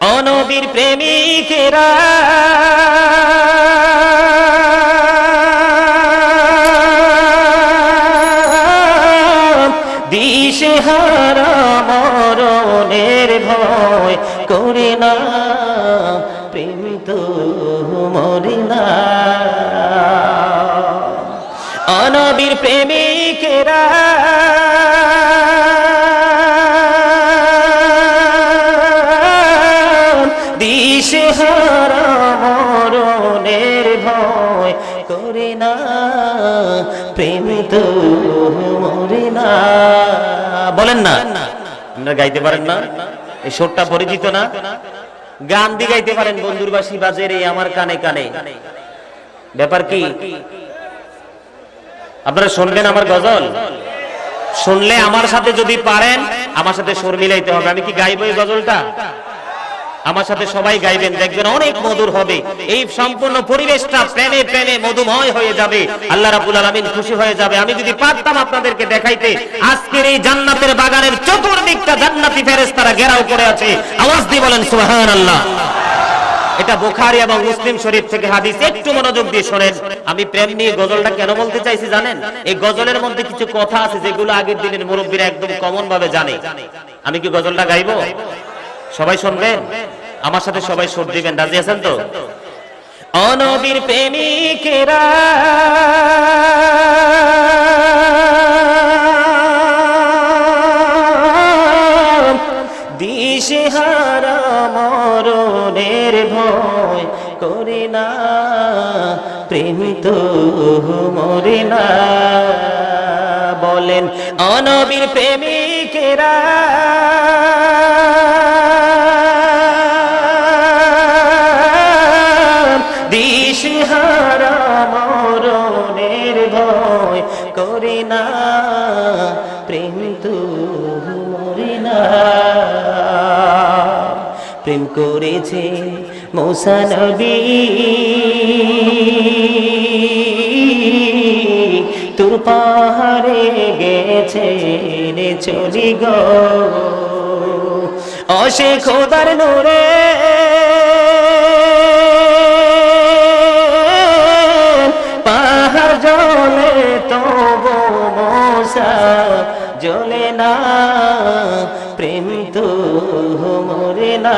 অনবীর প্রেমিকেরা। দিশে হারা মরণের ভয় করে না প্রেম তো না। অনবীর প্রেমিকেরা প্রেম তো মরে না। বলেন না। আপনারা গাইতে পারেন না। এই পরিচিত না। গান গাইতে পারেন বন্ধুর বাসি বাজে আমার কানে কানে। ব্যাপার কি? আপনারা শুনবেন আমার গজল? শুনলে আমার সাথে যদি পারেন, আমার সাথে সুর মিলাইতে হবে। আমি কি গাইবো এই গজলটা? আমার সাথে সবাই গাইবেন, দেখবেন অনেক মধুর হবে। এই সম্পূর্ণ পরিবেশটা প্রেমে প্রেমে মধুময় হয়ে যাবে। আল্লাহ রাব্বুল আলামিন খুশি হয়ে যাবে। আমি যদি পারতাম আপনাদেরকে দেখাইতে, আজকের এই জান্নাতের বাগানের চতুর্দিকটা জান্নাতি ফেরেশতারা ঘেরাও করে আছে। আওয়াজ দিয়ে বলেন, সুবহানাল্লাহ। এটা বুখারী এবং মুসলিম শরীফ থেকে হাদিস। একটু মনোযোগ দিয়ে শোনেন। আমি প্রেম নিয়ে গজলটা কেন বলতে চাইছি জানেন? এই গজলের মধ্যে কিছু কথা আছে যেগুলো আগের দিনের মুরব্বীরা একদম কমন ভাবে জানে। আমি কি গজলটা গাইবো? সবাই শুনবেন আমার সাথে সবাই সুর দিবেন, রাজি আছেন তো? অনবীর প্রেমিকেরা দিশে হারা মরণের ভয় করে না, প্রেম না। বলেন, অনবীর প্রেমিকেরা দিশহারা মরণের ভয় করে না, প্রেম তু মরে না। প্রেম করেছে মৌসা নবী। তোর পাহাড়ে গেছে রে চলি গো। অসে খোদার নোরে প্রেম তো মরে না।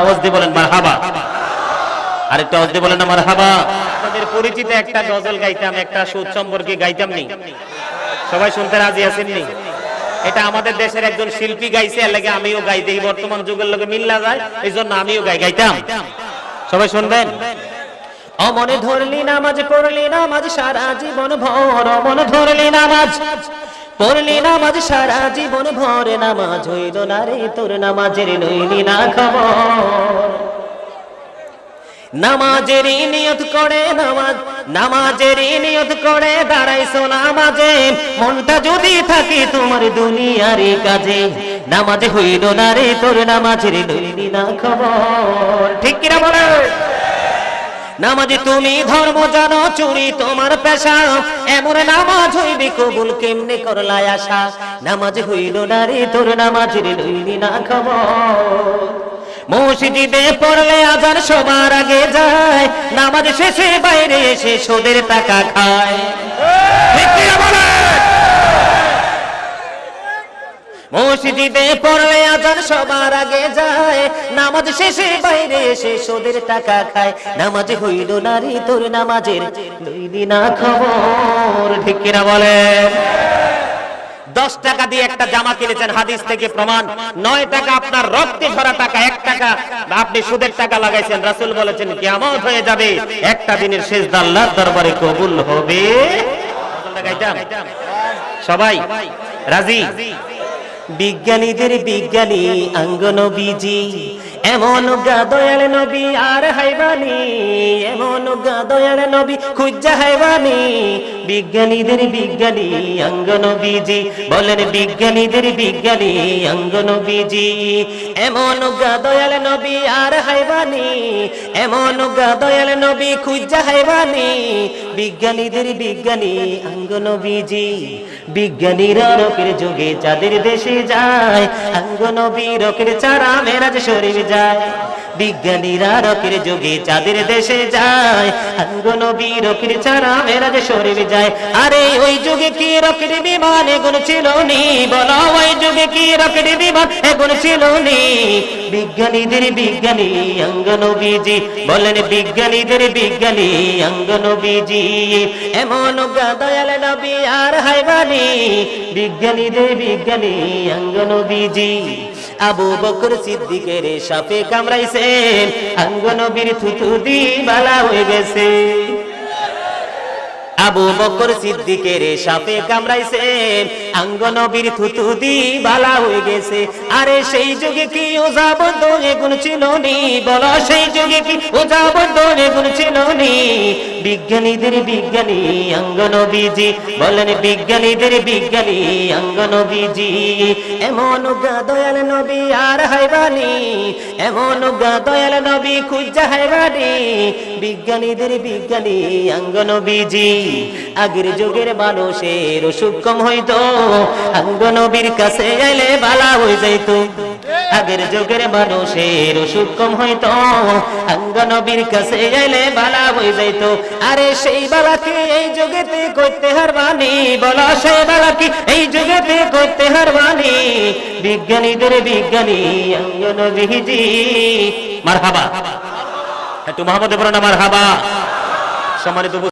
আওয়াজ দিয়ে বলেন মার হাবা আরেকটা আওয়াজ দিয়ে বলেন আমার হাবা আপনাদের পরিচিত একটা গজল গাইতাম, একটা সুদ সম্পর্কে গাইতাম নি। সবাই শুনতে রাজি আছেন নি? এটা আমাদের দেশের একজন শিল্পী গাইছে, এর লাগে আমিও গাই দেখি বর্তমান যুগের লোকে মিল্লা যায় এই জন্য আমিও গাই, গাইতাম। সবাই শুনবেন? অমনে ধরলি নামাজ পড়লি নামাজ, সারা জীবন ভর, অমনে ধরলি নামাজ। পড়লি নামাজ সারা জীবন ভরে নামাজ হইল না রে তোর নামাজের লইলি না খবর। নামাজের নিয়ত করে নামাজ নামাজের নিয়ত করে দাঁড়াইছো নামাজে। মনটা যদি থাকে তোমার দুনিয়ার কাজে, নামাজে হইল না রে তোর নামাজের লইলি না খবর। ঠিক কিনা বলে নামাজে তুমি ধর্ম জানো, চুরি তোমার পেশা। এমন নামাজ হইবে কবুল কেমনে করলাই আশা? নামাজ হইল না রে তোর নামাজের লইলি না খবর। মসজিদে পড়লে আজার সবার আগে যায়, নামাজ শেষে বাইরে এসে সোদের টাকা খায় ঠিক কিনা বলেন? মসজিদে পড়লে আজান সবার আগে যায়। নামাজ শেষে বাইরে এসে সোদের টাকা খায়। নামাজ হইল না রে তোর নামাজের লইলি না খবর। ঠিক কিনা বলেন দশ টাকা দিয়ে একটা জামা কিনেছেন, হাদিস থেকে প্রমাণ। নয় টাকা আপনার রক্তে ভরা টাকা, এক টাকা। আপনি সুদের টাকা লাগাইছেন, রাসুল বলেছেন, কিয়ামত হয়ে যাবে। একটা দিনের শেষ আল্লাহর দরবারে কবুল হবে। সবাই, রাজি? বিজ্ঞানীদের বিজ্ঞানী আঙ্গন বিজি এমন গা দয়াল নবী আর হাইবানি, এমন গা দয়াল নবী খুঁজা হাইবানি। বিজ্ঞানীদের বিজ্ঞানী আঙ্গন বিজি বলেন বিজ্ঞানীদের বিজ্ঞানী আঙ্গন বিজি এমন গা দয়াল নবী আর হাইবানি, এমন গা দয়াল নবী খুঁজা হাইবানি। বিজ্ঞানীদের বিজ্ঞানী অঙ্গনবীজি বিজ্ঞানীরা রকের যুগে যাদের দেশে যায়। অঙ্গনবী রকের চারা মেরাজ শরীর যায়। বিজ্ঞানীরা রকের যুগে যাদের দেশে যায়। অঙ্গনবী রকের চারা মেরাজ শরীর যায়। আরে ওই যুগে কি রকের বিমান এগুন ছিল নি? বলো, ওই যুগে কি রকের বিমান এগুন ছিল নি? বিজ্ঞানীদের বিজ্ঞানী অঙ্গনবীজি বলেন, বিজ্ঞানীদের বিজ্ঞানী অঙ্গনবীজি এমন দয়াল নবী আর হাইবানি বিজ্ঞানীদের বিজ্ঞানী অঙ্গনবীজি আবু বকর সিদ্দিকের সাপে কামড়াইছে আঙ্গনবীর থুতু দি বালা হয়ে গেছে। আবু বকর সিদ্দিকের সাপে কামড়াইছে। আঙ্গনবীর থুতু দি বালা হয়ে গেছে। আরে সেই যুগে কি ওজা বন্ধ এগুন ছিল নি? বলো সেই যুগে কি ওজা বন্ধ এগুন ছিল নি? বিজ্ঞানীদের বিজ্ঞানী অঙ্গনবীজি বলেন বিজ্ঞানীদের বিজ্ঞানী অঙ্গনবীজি এমন গা দয়াল নবী আর হাইবানি এমন গা দয়াল নবী খুঁজা হাইবানি বিজ্ঞানীদের বিজ্ঞানী অঙ্গনবীজি আগের যুগের মানুষের অসুখ কম হইতো। অঙ্গনবীর কাছে এলে বালা হয়ে যাইতো। আগের যুগের মানুষের অসুখ কম হইতো। অঙ্গনবীর কাছে এলে বালা হয়ে যাইতো। আরে সেই বালাকে এই যুগেতে করতে হারবানি বলো সেই বালাকে এই যুগেতে করতে হারবানি বিজ্ঞানীদের বিজ্ঞানী অঙ্গনবীজি মারহাবা। একটু মোহাম্মদ বলো না, মারহাবা। সম্মানিত